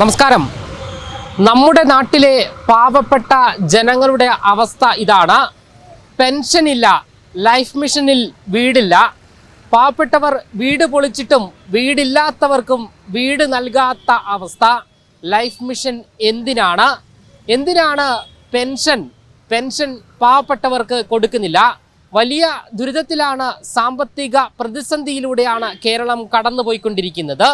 നമസ്കാരം. നമ്മുടെ നാട്ടിലെ പാവപ്പെട്ട ജനങ്ങളുടെ അവസ്ഥ ഇതാണ്. പെൻഷനില്ല ലൈഫ് മിഷനിൽ വീടില്ല. പാവപ്പെട്ടവർ വീട് പൊളിച്ചിട്ടും വീടില്ലാത്തവർക്കും വീട് നൽകാത്ത അവസ്ഥ. ലൈഫ് മിഷൻ എന്തിനാണ്? എന്തിനാണ് പെൻഷൻ? പെൻഷൻ പാവപ്പെട്ടവർക്ക് കൊടുക്കുന്നില്ല. വലിയ ദുരിതത്തിലാണ് സാമ്പത്തിക പ്രതിസന്ധിയിലൂടെയാണ് കേരളം കടന്നുപോയിക്കൊണ്ടിരിക്കുന്നത്.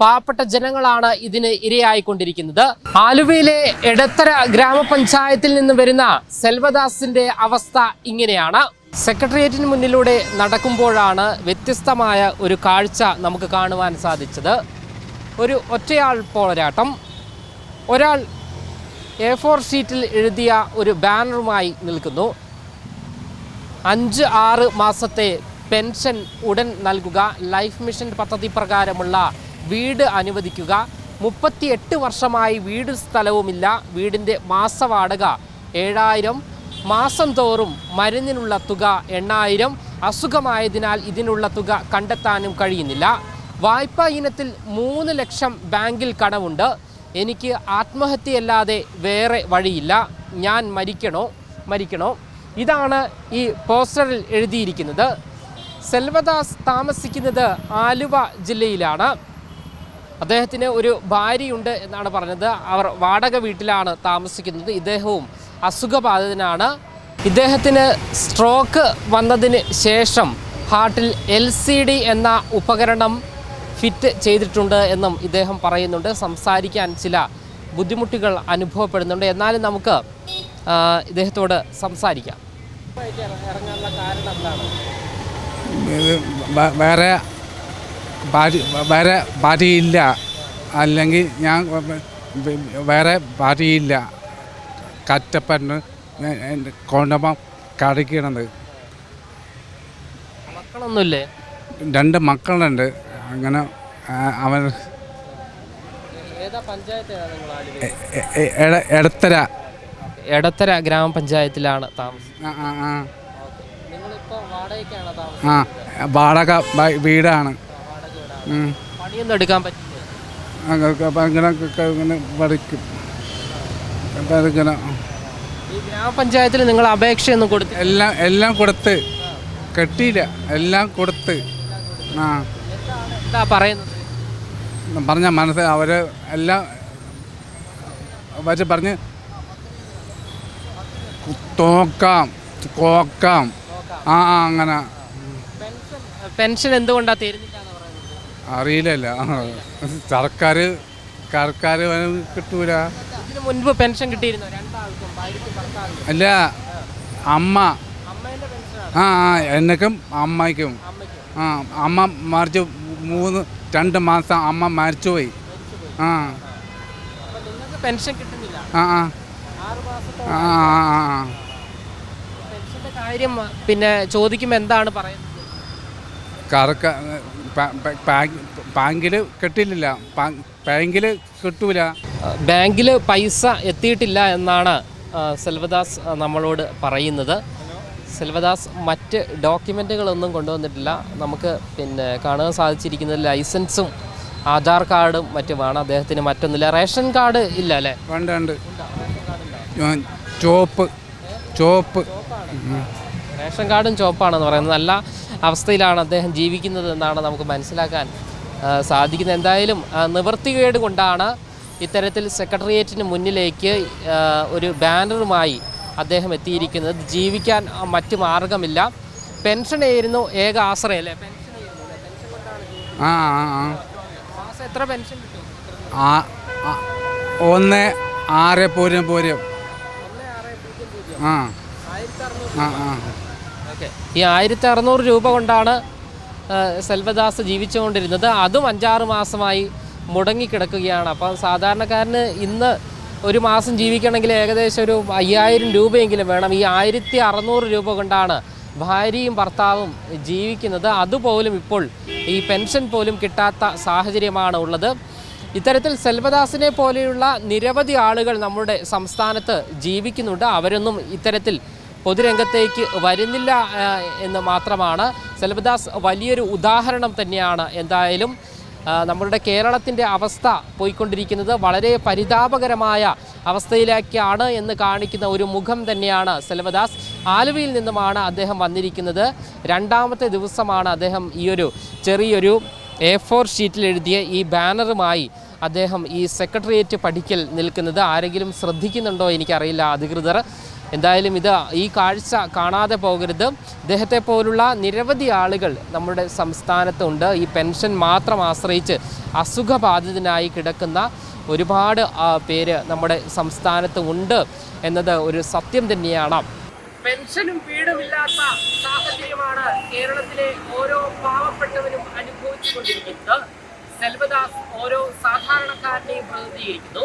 പാവപ്പെട്ട ജനങ്ങളാണ് ഇതിന് ഇരയായിക്കൊണ്ടിരിക്കുന്നത്. ആലുവയിലെ എടത്തര ഗ്രാമപഞ്ചായത്തിൽ നിന്ന് വരുന്ന സെൽവദാസിന്റെ അവസ്ഥ ഇങ്ങനെയാണ്. സെക്രട്ടേറിയറ്റിന് മുന്നിലൂടെ നടക്കുമ്പോഴാണ് വ്യത്യസ്തമായ ഒരു കാഴ്ച നമുക്ക് കാണുവാൻ സാധിച്ചത്. ഒരു ഒറ്റയാൾ പോരാട്ടം. ഒരാൾ എ ഫോർ ഷീറ്റിൽ എഴുതിയ ഒരു ബാനറുമായി നിൽക്കുന്നു. അഞ്ച് ആറ് മാസത്തെ പെൻഷൻ ഉടൻ നൽകുക. ലൈഫ് മിഷൻ പദ്ധതി പ്രകാരമുള്ള വീട് അനുവദിക്കുക. മുപ്പത്തിയെട്ട് വർഷമായി വീട് സ്ഥലവുമില്ല. വീടിന്റെ മാസവാടക ഏഴായിരം. മാസം തോറും മരുന്നിനുള്ള തുക എണ്ണായിരം. അസുഖമായതിനാൽ ഇതിനുള്ള തുക കണ്ടെത്താനും കഴിയുന്നില്ല. വായ്പാ ഇനത്തിൽ മൂന്ന് ലക്ഷം ബാങ്കിൽ കടമുണ്ട്. എനിക്ക് ആത്മഹത്യയല്ലാതെ വേറെ വഴിയില്ല. ഞാൻ മരിക്കണോ? മരിക്കണോ? ഇതാണ് ഈ പോസ്റ്ററിൽ എഴുതിയിരിക്കുന്നത്. സെൽവദാസ് താമസിക്കുന്നത് ആലുവ ജില്ലയിലാണ്. അദ്ദേഹത്തിന് ഒരു ഭാര്യയുണ്ട് എന്നാണ് പറഞ്ഞത്. അവർ വാടക വീട്ടിലാണ് താമസിക്കുന്നത്. ഇദ്ദേഹവും അസുഖബാധിതനാണ്. ഇദ്ദേഹത്തിന് സ്ട്രോക്ക് വന്നതിന് ശേഷം ഹാർട്ടിൽ എൽ സി ഡി എന്ന ഉപകരണം ഫിറ്റ് ചെയ്തിട്ടുണ്ട് എന്നും ഇദ്ദേഹം പറയുന്നുണ്ട്. സംസാരിക്കാൻ ചില ബുദ്ധിമുട്ടുകൾ അനുഭവപ്പെടുന്നുണ്ട്. എന്നാലും നമുക്ക് ഇദ്ദേഹത്തോട് സംസാരിക്കാം. ഇറങ്ങാനുള്ള വേറെ പാർട്ടി വേറെ പാർട്ടിയില്ല അല്ലെങ്കിൽ ഞാൻ വേറെ പാർട്ടിയില്ല എന്റെ കൊണ്ടപ്പം കടക്കണത് മക്കളൊന്നുമില്ലേ? രണ്ട് മക്കളുണ്ട്. അങ്ങനെ അവൻ എടത്തര. എടത്തര ഗ്രാമപഞ്ചായത്തിലാണ് താമസം. ആ വാടക വീടാണ്. പണിയൊന്നും എടുക്കാൻ പറ്റില്ല. അങ്ങനെ ഇങ്ങനെ പഠിക്കും. അതിങ്ങനെ ഈ ഗ്രാമപഞ്ചായത്തിൽ നിങ്ങൾ അപേക്ഷയൊന്നും കൊടുത്തു എല്ലാം എല്ലാം കൊടുത്ത്. കെട്ടിയില്ല. എല്ലാം കൊടുത്ത്. ആ. എന്താ പറയുന്നത്? പറഞ്ഞ മനസ്സ് അവർ എല്ലാം വച്ച് പറഞ്ഞ് തോക്കാം കോക്കാം ആ അങ്ങനെ. പെൻഷൻ എന്തുകൊണ്ടാണ് തരുന്നില്ല? അറിയില്ലല്ലോ. സർക്കാർ സർക്കാർ കിട്ടൂല. ഇതിന് മുൻപ് പെൻഷൻ കിട്ടിയിരുന്നു? അല്ല അമ്മ. ആ ആ എന്നക്കും അമ്മയ്ക്കും. ആ അമ്മ മരിച്ചു മൂന്ന് രണ്ട് മാസം അമ്മ മരിച്ചുപോയി. ആ. പെൻഷൻ കിട്ടുന്നില്ല? ആ ആ. ആ ആ ആ കാര്യം പിന്നെ ചോദിക്കുമ്പോൾ എന്താണ് പറയുന്നത്? കറക്ക ബാങ്കിൽ കിട്ടില്ല ബാങ്കിൽ കിട്ടൂല. ബാങ്കിൽ പൈസ എത്തിയിട്ടില്ല എന്നാണ് സെൽവദാസ് നമ്മളോട് പറയുന്നത്. സെൽവദാസ് മറ്റ് ഡോക്യുമെന്റുകളൊന്നും കൊണ്ടുവന്നിട്ടില്ല. നമുക്ക് പിന്നെ കാണാൻ സാധിച്ചിരിക്കുന്നത് ലൈസൻസും ആധാർ കാർഡും മറ്റുമാണ്. അദ്ദേഹത്തിന് മറ്റൊന്നില്ല റേഷൻ കാർഡ് ഇല്ല അല്ലേ? വേണ്ട ഉണ്ട് ചോപ്പ് ചോപ്പ്. റേഷൻ കാർഡും ചോപ്പാണെന്ന് പറയുന്നത്. നല്ല അവസ്ഥയിലാണ് അദ്ദേഹം ജീവിക്കുന്നത് എന്നാണ് നമുക്ക് മനസ്സിലാക്കാൻ സാധിക്കുന്നത്. എന്തായാലും നിവർത്തികേട് നിവൃത്തികേട് കൊണ്ടാണ് ഇത്തരത്തിൽ സെക്രട്ടേറിയറ്റിന് മുന്നിലേക്ക് ഒരു ബാനറുമായി അദ്ദേഹം എത്തിയിരിക്കുന്നത്. ജീവിക്കാൻ മറ്റു മാർഗമില്ല. പെൻഷനായിരുന്നു ഏക ആശ്രയം അല്ലേ? പെൻഷൻ എത്ര പെൻഷൻ. ഒന്ന് ആറ് പൂജ്യം പൂജ്യം. ആ. ആ ആ. ഓക്കെ. ഈ ആയിരത്തി അറുന്നൂറ് രൂപ കൊണ്ടാണ് സെൽവദാസ് ജീവിച്ചുകൊണ്ടിരുന്നത്. അതും അഞ്ചാറ് മാസമായി മുടങ്ങിക്കിടക്കുകയാണ്. അപ്പം സാധാരണക്കാരന് ഇന്ന് ഒരു മാസം ജീവിക്കണമെങ്കിൽ ഏകദേശം ഒരു അയ്യായിരം രൂപയെങ്കിലും വേണം. ഈ ആയിരത്തി അറുന്നൂറ് രൂപ കൊണ്ടാണ് ഭാര്യയും ഭർത്താവും ജീവിക്കുന്നത്. അതുപോലും ഇപ്പോൾ ഈ പെൻഷൻ പോലും കിട്ടാത്ത സാഹചര്യമാണ് ഉള്ളത്. ഇത്തരത്തിൽ സെൽവദാസിനെ പോലെയുള്ള നിരവധി ആളുകൾ നമ്മുടെ സംസ്ഥാനത്ത് ജീവിക്കുന്നുണ്ട്. അവരൊന്നും ഇത്തരത്തിൽ പൊതുരംഗത്തേക്ക് വരുന്നില്ല എന്ന് മാത്രമാണ്. സെൽബദാസ് വലിയൊരു ഉദാഹരണം തന്നെയാണ് എന്തായാലും. നമ്മളുടെ കേരളത്തിന്റെ അവസ്ഥ പോയിക്കൊണ്ടിരിക്കുന്നത് വളരെ പരിതാപകരമായ അവസ്ഥയിലേക്കാണ് എന്ന് കാണിക്കുന്ന ഒരു മുഖം തന്നെയാണ് സെൽവദാസ്. ആലുവയിൽ നിന്നുമാണ് അദ്ദേഹം വന്നിരിക്കുന്നത്. രണ്ടാമത്തെ ദിവസമാണ് അദ്ദേഹം ഈയൊരു ചെറിയൊരു എ ഫോർ ഷീറ്റിൽ എഴുതിയ ഈ ബാനറുമായി അദ്ദേഹം ഈ സെക്രട്ടേറിയറ്റ് പഠിക്കൽ നിൽക്കുന്നത്. ആരെങ്കിലും ശ്രദ്ധിക്കുന്നുണ്ടോ എനിക്കറിയില്ല അധികൃതർ. എന്തായാലും ഇത് ഈ കാഴ്ച കാണാതെ പോകരുത്. ഇദ്ദേഹത്തെ പോലുള്ള നിരവധി ആളുകൾ നമ്മുടെ സംസ്ഥാനത്തുണ്ട്. ഈ പെൻഷൻ മാത്രം ആശ്രയിച്ച് അസുഖബാധിതനായി കിടക്കുന്ന ഒരുപാട് പേര് നമ്മുടെ സംസ്ഥാനത്ത് ഉണ്ട് എന്നത് ഒരു സത്യം തന്നെയാണ്. പെൻഷനും വീടുമില്ലാത്ത സാഹചര്യമാണ് കേരളത്തിലെ ഓരോ പാവപ്പെട്ടവരും അനുഭവിച്ചുകൊണ്ടിരിക്കുന്നത്. സെൽവദാസ് ഓരോ സാധാരണക്കാരനെയും പ്രതിനിധീകരിക്കുന്നു.